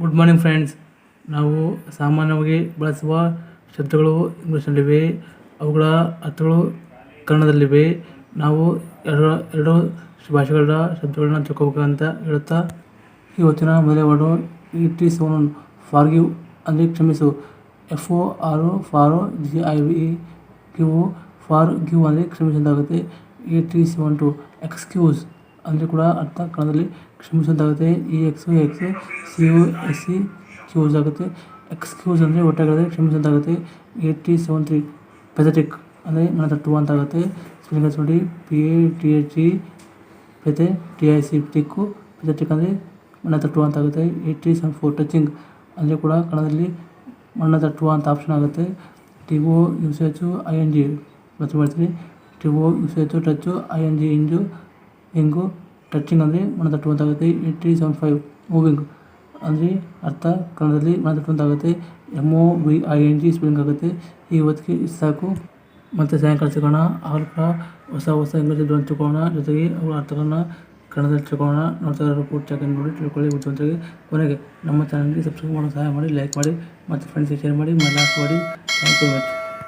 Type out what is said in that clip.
Good morning friends ನಾವು ಸಾಮಾನ್ಯವಾಗಿ ಬಳಸುವ ಶಬ್ದಗಳು ಇಂಗ್ಲೀಷ್ನಲ್ಲಿವೆ, ಅವುಗಳ ಅರ್ಥಗಳು ಕನ್ನಡದಲ್ಲಿವೆ. ನಾವು ಎರಡು ಎರಡು ಭಾಷೆಗಳ ಶಬ್ದಗಳನ್ನ ತಿಳ್ಕೊಬೇಕಂತ ಹೇಳುತ್ತಾ ಇವತ್ತಿನ ಮೊದಲೇ word it is one forgive ಅಂದರೆ ಕ್ಷಮಿಸು. F R for G I V give for give ಅಂದರೆ ಕ್ಷಮಿಸಿದಾಗುತ್ತೆ. It is one two excuse. ಅಂದರೆ ಕೂಡ ಅರ್ಥ ಕನ್ನಡದಲ್ಲಿ ಕ್ಷಮಿಸಂತಾಗುತ್ತೆ ಈ X X C U S C cues ಆಗುತ್ತೆ. ಎಕ್ಸ್ಕ್ಯೂಸ್ ಅಂದರೆ ಒಟ್ಟಾಗದೆ ಕ್ಷಮಿಸಂತಾಗುತ್ತೆ ಏಟ್ ಈ ಸೆವೆನ್ ತ್ರೀ ಪೆಥೆಟಿಕ್ ಅಂದರೆ ಮನ ತಟ್ಟುವ ಅಂತ ಆಗುತ್ತೆ. ಸ್ಪೆಲ್ಲಿಂಗ್ ನೋಡಿ. P A T H E ಪೆತೆ T I C ಟಿಕ್ಕು ಪೆಥೆಟಿಕ್ ಅಂದರೆ ಮಣ್ಣ ತಟ್ಟುವ ಅಂತ ಆಗುತ್ತೆ. Eight three seven four touching ಅಂದರೆ ಕೂಡ ಕನ್ನಡದಲ್ಲಿ ಮಣ್ಣ ತಟ್ಟುವ ಅಂತ ಆಪ್ಷನ್ ಆಗುತ್ತೆ. T O use H I N G ಮತ್ತೆ ಮಾಡ್ತೀನಿ. T O use H touch I N G ಇಂಜು ಹೆಂಗು ಟಚಿಂಗ್ ಅಂದರೆ ಮನ ತಟ್ಟುವಂತಾಗುತ್ತೆ eight three seven five moving ಅಂದರೆ ಅರ್ಥ, ಕನ್ನಡದಲ್ಲಿ ಮನ ತಟ್ಟುವಂತಾಗುತ್ತೆ M O V I N G spelling ಆಗುತ್ತೆ. ಈ ಹೊತ್ತಿಗೆ ಇಷ್ಟು ಸಾಕು. ಮತ್ತು ಸಾಯಂಕಾಲ ಸಿಗೋಣ ಆಗ ಹೊಸ ಹೊಸ ಇಂಗ್ಲೀಷ್ ಶಬ್ದಗಳನ್ನು ತಿಳ್ಕೊಳ್ಳೋಣ. ಜೊತೆಗೆ ಅವರ ಅರ್ಥಗಳನ್ನ ಕನ್ನಡದಲ್ಲಿ ತಿಳ್ಕೊಳ್ಳೋಣ. ನೋಡ್ತಾ ಇರೋರು ಪೂರ್ತಿಯಾಗಿ ನೋಡಿ ತಿಳ್ಕೊಳ್ಳಿ ಬುದ್ಧಿವಂತರಿಗೆ ಕೊನೆಗೆ ನಮ್ಮ ಚಾನಲ್ಗೆ ಸಬ್ಸ್ಕ್ರೈಬ್ ಮಾಡೋ ಸಹಾಯ ಮಾಡಿ ಲೈಕ್ ಮಾಡಿ, ಮತ್ತು ಫ್ರೆಂಡ್ಸ್ಗೆ ಶೇರ್ ಮಾಡಿ ಮನೆ ಮಾಡಿ. Thank you much